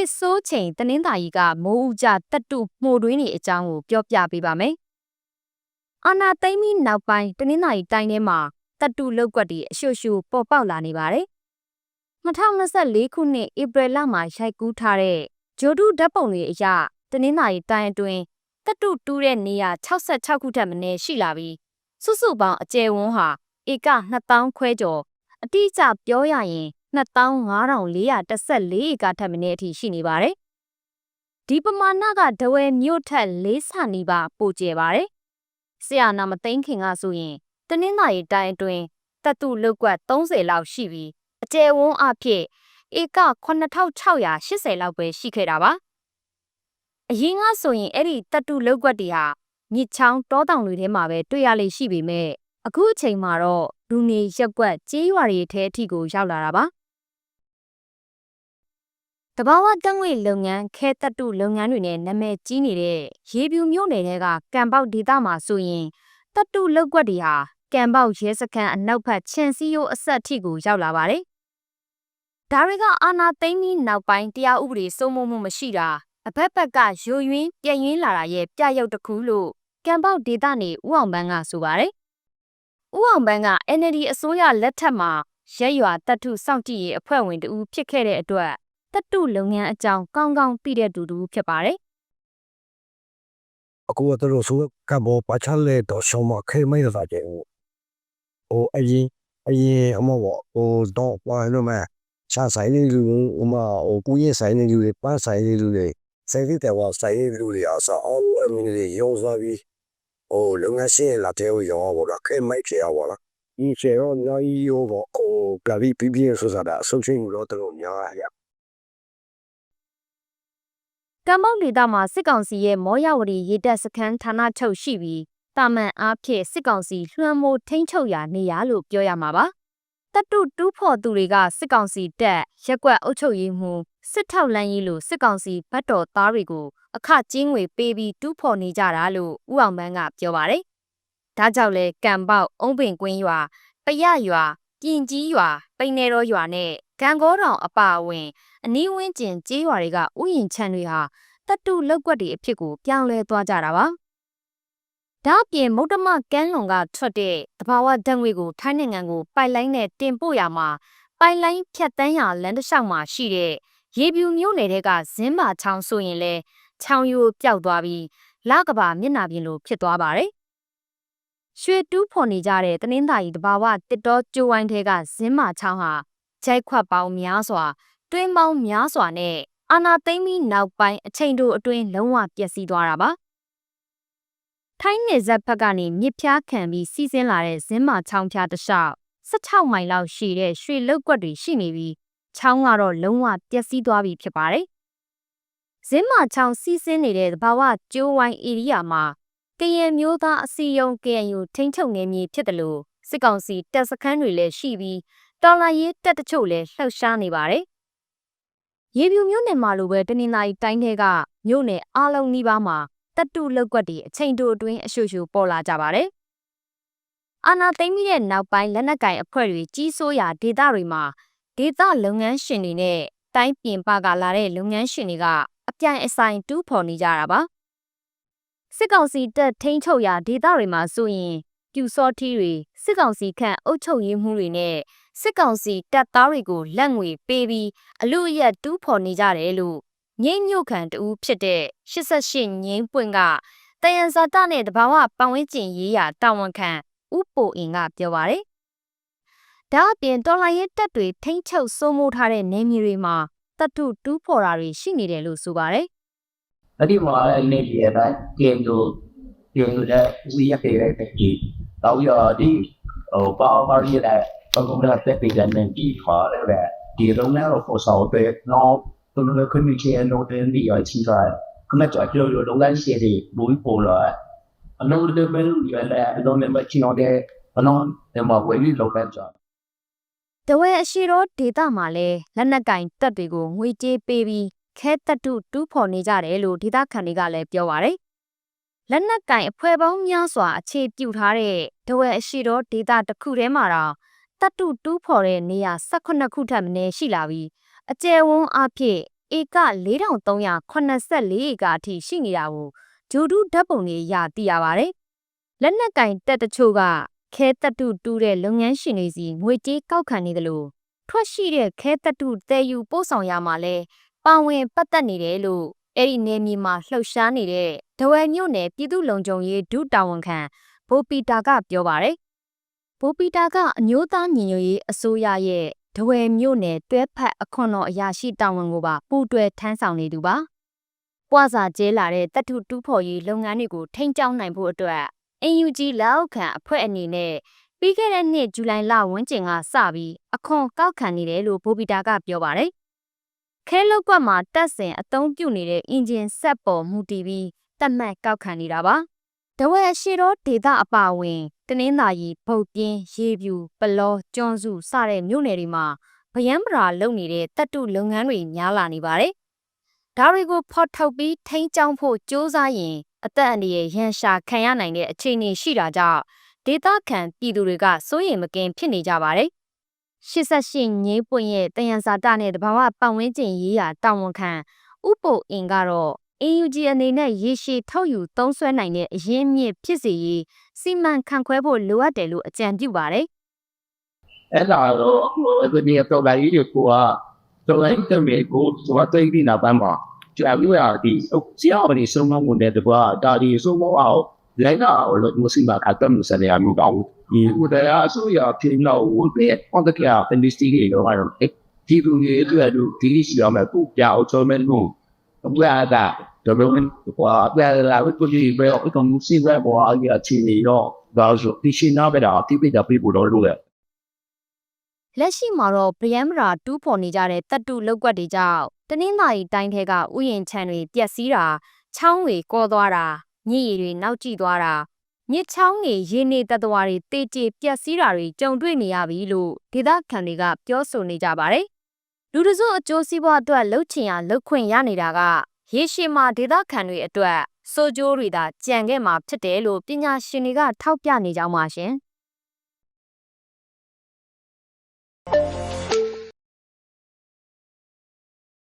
ခေတ်ဆိုးချိန်တနင်္သာရီကမိုးဦးကြတက်တူမှုတွင်းတွေအကြောင်းကိုပြောပြပေးပါမယ်။အာနာသိမ့်ပြီးနောက်ပိုင်းတနင်္သာရီတိုင်းထဲမှာတက်တူလောက်ကွက်တွေအရှုပ်ရှုပ်ပေါ်ပေါက်လာနေပါတယ်။2024ခုနှစ်ဧပြီလမှာရိုက်ကူးထားတဲ့ဂျိုဒူဓာတ်ပုံတွေအရတနင်္သာရီတိုင်းအတွင်းတက်တူတူးတဲ့နေရာ66ခုထက်မနည်းရှိလာပြီးစုစုပေါင်းအကျယ်ဝန်းဟာဧက2000ခွဲကျော်အတိအကျပြောရရင် 25,414ဧကထက်မနည်းအထိရှိနေပါတယ်။ဒီပမာဏကဒဝဲမြို့ထက်၄ဆနီးပါးပိုကျယ်ပါတယ်။ဆရာနာမသိန်းခင်ကဆိုရင်တနင်္သာရီတိုင်းအတွင်းတပ်တုလောက်ကွက်30လောက်ရှိပြီးအကျယ်ဝန်းအဖြစ်ဧက9680လောက်ပဲရှိခဲ့တာပါ။အရင်ကဆိုရင်အဲ့ဒီတပ်တုလောက်ကွက်တွေဟာမြစ်ချောင်းတောတောင်တွေထဲမှာပဲတွေ့ရလိမ့်ရှိပေမဲ့အခုအချိန်မှာတော့လူနေရက်ကွက်ကြေးရွာတွေထဲအထိကိုရောက်လာတာပါ တဘာဝတံငွေလုပ်ငန်းခဲတတုလုပ်ငန်းတွေနဲ့နာမည်ကြီးနေတဲ့ရေပြူမြို့နယ်တွေကကံပေါက်ဒေသမှာဆိုရင်တတုလောက်ကွက်တွေဟာကံပေါက်ရဲစခန်းအနောက်ဘက်ခြံစည်းရိုးအဆက်ထိကိုရောက်လာပါတယ်။ဒါတွေကအာနာသိမ့်ပြီးနောက်ပိုင်းတရားဥပဒေစိုးမိုးမှုမရှိတာအဘက်ဘက်ကယိုယွင်းပြည့်ရင်းလာတာရဲ့ပြရုပ်တစ်ခုလို့ကံပေါက်ဒေသနေဦးအောင်ပန်းကဆိုပါတယ်။ဦးအောင်ပန်းက NLD အစိုးရလက်ထက်မှာရက်ရွာတပ်ထုစောင့်ကြည့်ရေးအဖွဲ့ဝင်တူဖြစ်ခဲ့တဲ့အတွက် တပ်တုလုပ်ငန်းအကြောင်းကောင်းကောင်းသိတဲ့သူတူဖြစ်ပါတယ်အခုကတို့ဆိုကဘောပါချလေတော့ရှောင်းမခဲမိုင်းတာကြဲဟိုဟိုအရင်အရင်အမောဟိုတော့ပါလို့မဲ့ရှာဆိုင်လေးလူဟိုမဟိုကူရဲ့ဆိုင်လေးလူတွေပန်းဆိုင်လေးလူတွေဆိုင်လေးတဲ့ဝါဆိုင်လေးလူတွေအစားအော်အမင်းတွေရောစားပြီးဟိုလုံငန်းရှင်းလာတဲ့ရောဘောတော့ခဲမိုက်ချေရောလားဒီချေရောနိုင်ရောဘောဟိုကပြီးပြီးပြဆိုစားတာအဆုတ်ချင်းတော့တို့များရ ကမ္ဘောဒေသမှာစစ်ကောင်စီရဲ့မောရဝတီရေတပ်စခန်းဌာနချုပ်ရှိပြီးတာမန်အားဖြင့်စစ်ကောင်စီလွှမ်းမိုးထိန်းချုပ်ရာနေရာလို့ပြောရမှာပါတတုတူးဖော်သူတွေကစစ်ကောင်စီတပ်ရက်ကွက်အုပ်ချုပ်ရေးမှူးစစ်ထောက်လန်းရေးလို့စစ်ကောင်စီဗတ်တော်သားတွေကိုအခကျင်းငွေပေးပြီးတူးဖော်နေကြတာလို့ဦးအောင်မန်းကပြောပါတယ်ဒါကြောင့်လဲကံပေါက်အုံးပင်ကွင်းရွာပရရွာပြင်ကြီးရွာပိန်နေတော်ရွာနဲ့ ဂံကောတောင်အပါအဝင် အနီးဝန်းကျင်ကျေးရွာတွေကဥယျာဉ်ချမ်းတွေဟာတတုလောက်ကွက်တွေအဖြစ်ကိုပြောင်းလဲသွားကြတာပါ။ဒါ့အပြင်မုဒ္ဓမကန်းလွန်ကထွက်တဲ့တဘာဝဓာတ်ငွေကိုထိုင်းနိုင်ငံကိုပိုက်လိုင်းနဲ့တင်ပို့ရမှာပိုက်လိုင်းဖြတ်တန်းရလမ်းတစ်လျှောက်မှာရှိတဲ့ရေပြူမြို့နယ်တဲကဇင်းမာချောင်းဆိုရင်လဲချောင်းရိုးပျောက်သွားပြီးလကဘာမျက်နှာပြင်လိုဖြစ်သွားပါတယ်။ရွှေတူးဖော်နေကြတဲ့တနင်္သာရီတဘာဝတစ်တော်ကျိုးဝိုင်းထဲကဇင်းမာချောင်းဟာ ဂျိုက်ခွက်ပေါင်းများစွာ တွင်းပေါင်းများစွာနဲ့အာနာသိမ့်ပြီးနောက်ပိုင်းအချိန်တို့အတွင်းလုံးဝပျက်စီးသွားတာပါထိုင်းနယ်ဇက်ဘက်ကနေမြစ်ဖျားခံပြီးစီးဆင်းလာတဲ့ဇင်းမာချောင်းဖျားတစ်လျှောက်16မိုင်လောက်ရှိတဲ့ရွှေလုတ်ကွက်တွေရှိနေပြီးချောင်းကတော့လုံးဝပျက်စီးသွားပြီဖြစ်ပါတယ်ဇင်းမာချောင်းစီးဆင်းနေတဲ့သဘာဝကျိုးဝိုင်းဧရိယာမှာကရင်မျိုးသားအစည်းအရုံး KNU ထိန်းချုပ်နေမည်ဖြစ်တယ်လို့စစ်ကောင်စီတပ်စခန်းတွေလည်းရှိပြီး တော်လာရေးတပ်တချို့လည်းလှုပ်ရှားနေပါတယ်ရေပြူမြို့နယ်မှာလိုပဲတနင်္လာရီတိုင်းထဲကမြို့နယ်အားလုံးနီးပါးမှာတပ်တုလောက်ကွက်တွေအချိန်တိုအတွင်းအရှုပ်ရှုပ်ပေါ်လာကြပါတယ်။အာနာသိမ့်ပြီးတဲ့နောက်ပိုင်းလက်နက်ကင်အဖွဲ့တွေကြီးစိုးရာဒေသတွေမှာဒေသလုပ်ငန်းရှင်တွေနဲ့တိုင်းပြင်ပကလာတဲ့လုပ်ငန်းရှင်တွေကအပြိုင်အဆိုင်တူးဖော်နေကြတာပါ။စစ်ကောင်စီတပ်ထိန်းချုပ်ရာဒေသတွေမှာဆိုရင် ပြူစောထီးတွေစစ်ကောင်စီခန့်အုပ်ချုပ်ရေးမှုတွေနဲ့စစ်ကောင်စီတပ်သားတွေကိုလက်ငွေပေးပြီးအလူအရက်တူးဖော်နေကြတယ်လို့ငိမ့်ညို့ခံတူဖြစ်တဲ့88ငိမ့်ပွင့်ကတယန်ဇာတနဲ့တဘာဝပတ်ဝန်းကျင်ရေးရာတာဝန်ခံဥပိုအင်ကပြောပါတယ်။ဒါအပြင်တော်လိုင်းရဲ့တပ်တွေထိမ့်ချုပ်စိုးမိုးထားတဲ့နေမြေတွေမှာတပ်တုတူးဖော်တာတွေရှိနေတယ်လို့ဆိုပါတယ်။အဲ့ဒီမှာအဲ့နေပြည်တော်တိုင်းကျင်းတို့ကျင်းတို့လည်းဝီရပေရဲ့ပြည် တော့ရဒီဟိုပါပါရတဲ့ပကုံးတဲ့ပြည်တဲ့နေပြည်ခေါ်တဲ့ဒီလုံးလည်းတော့ဆောက်တဲ့တော့သူတို့ကမြင်ချင်လို့တဲ့ဒီရချီတာခမကြောက်ကြလို့လုံးလည်းရှိတယ်ဘူးပေါ်လာအလုံးလည်းပဲလို့ရတဲ့အလုံးလည်းမချင်တော့တဲ့အလုံးလည်းမဝယ်ပြီးလောက်ပဲကြောက်တဝဲအရှိတော်ဒေတာမှာလဲလက်နက်ကင်တပ်တွေကိုငွေကြေးပေးပြီးခဲတပ်တုတူးဖော်နေကြတယ်လို့ဒေတာခန်တွေကလည်းပြောပါတယ်။ လက်နက်ကင်အဖွဲ့ပေါင်းများစွာအခြေပြုထားတဲ့တဝဲအရှိတော်ဒေတာတစ်ခုထဲမှာတော့တပ်တုတူးဖော်တဲ့နေရာ18ခုထပ်မင်းရှိလာပြီးအကျယ်ဝန်းအဖြစ်ဧက4384ဧကအထိရှိနေတာကိုဂျိုဒူဓာတ်ပုံတွေရသိရပါတယ်။လက်နက်ကင်တက်တချို့ကခဲတက်တူတူးတဲ့လုပ်ငန်းရှင်တွေစီငွေကြေးကောက်ခံနေတယ်လို့ထွက်ရှိတဲ့ခဲတက်တူတည်ယူပို့ဆောင်ရမှာလဲပါဝင်ပတ်သက်နေတယ်လို့ အဲ့ဒီနေမြေမှာလှုပ်ရှားနေတဲ့ဒဝဲမြို့နယ်ပြည်သူ့လုံခြုံရေးဒုတာဝန်ခံဘိုပီတာကပြောပါတယ်။ဘိုပီတာကအမျိုးသားညီညွတ်ရေးအစိုးရရဲ့ဒဝဲမြို့နယ်တွဲဖက်အခွန်တော်အရာရှိတာဝန်ကိုပါပူးတွဲထမ်းဆောင်နေသူပါ။ပွားစာကျဲလာတဲ့တပ်ထုတူးဖော်ရေးလုပ်ငန်းတွေကိုထိန်းကျောင်းနိုင်ဖို့အတွက် NUG လက်အောက်ခံအဖွဲ့အနေနဲ့ပြီးခဲ့တဲ့နှစ်ဇူလိုင်လဝန်းကျင်ကစပြီးအခွန်ကောက်ခံနေတယ်လို့ဘိုပီတာကပြောပါတယ်။ ခဲလောက်ကွက်မှာတက်ဆင်အသုံးပြုနေတဲ့အင်ဂျင်ဆက်ပေါ်မူတည်ပြီးတတ်မှတ်ကောက်ခံနေတာပါ။တဝက်ရှိတော့ဒေတာအပါအဝင်တနင်္သာရီဗုတ်ပြင်းရေပြူပလောကျွန်းစုစတဲ့မြို့နယ်တွေမှာဗယံပရာလုပ်နေတဲ့တပ်တုလုပ်ငန်းတွေများလာနေပါတယ်။ဒါတွေကိုဖော်ထုတ်ပြီးထိန်းကျောင်းဖို့စ조사ရင်အသက်အန္တရာယ်ရန်ရှာခံရနိုင်တဲ့အခြေအနေရှိတာကြောင့်ဒေသခံပြည်သူတွေကစိုးရိမ်မကင်းဖြစ်နေကြပါတယ်။ 88ငိမ့်ပွင့်ရဲ့တယံဇာတနဲ့တဘာဝပတ်ဝန်းကျင်ရေးရာတာဝန်ခံဥပိုအင်ကတော့ AUG အနေနဲ့ရေရှည်ထုတ်ယူသုံးစွဲနိုင်တဲ့အရင်းမြစ်ဖြစ်စေရေးစီမံခန့်ခွဲဖို့လိုအပ်တယ်လို့အကြံပြုပါတယ်အဲ့ဒါတော့အခုဒီတော့လာကြီးကိုကတော့လိုက်တဲ့မြေကိုသွားသိပြီးနောက်ပိုင်းမှာကြာပြီးရဒီဆရာမကြီးဆုံးမမှုတဲ့ကွာဒါဒီဆုံးမအောင် လိုက်တာလို့မရှိမှာကတမ်းစနေအမှုတော့ဒီဥဒရာဆိုရဖြစ်တော့ဝတ်တဲ့ on the care တဲ့ဒီစတီးရောကတော့ဒီလူတွေအတွက်ဒီရှိရမယ်ပုပြအောင်ချုံမဲ့လို့ဘယ်ကဒါဘယ်ဝင်ကွာဘယ်လာဝတ်ကိုဒီဘယ်အောင်မှုစီရပေါ်အကြီးအချင်းရောဒါဆိုဒီရှိနာပဲတာတိပိတာပြဖို့တော့လို့။လက်ရှိမှာတော့ဗယံမရာတူးဖော်နေကြတဲ့တပ်တုလောက်ကွက်တွေကြောင့်တနင်္သာရီတိုင်းထဲကဥယျာဉ်ခြံတွေပျက်စီးတာချောင်းတွေကောသွားတာ မြစ်ရည်တွေနောက်ကျသွားတာမြစ်ချောင်းတွေရေနေတတဝါတွေတေကျေပျက်စီးတာတွေကြုံတွေ့နေရပြီလို့ဒေသခံတွေကပြောဆိုနေကြပါတယ်။လူတစုအကျိုးစီးပွားအတွက်လှုပ်ချင်ရလှုပ်ခွင့်ရနေတာကရေရှည်မှာဒေသခံတွေအတွက်စိုးကျိုးတွေသာကြံခဲ့မှာဖြစ်တယ်လို့ပညာရှင်တွေကထောက်ပြနေကြပါရှင်။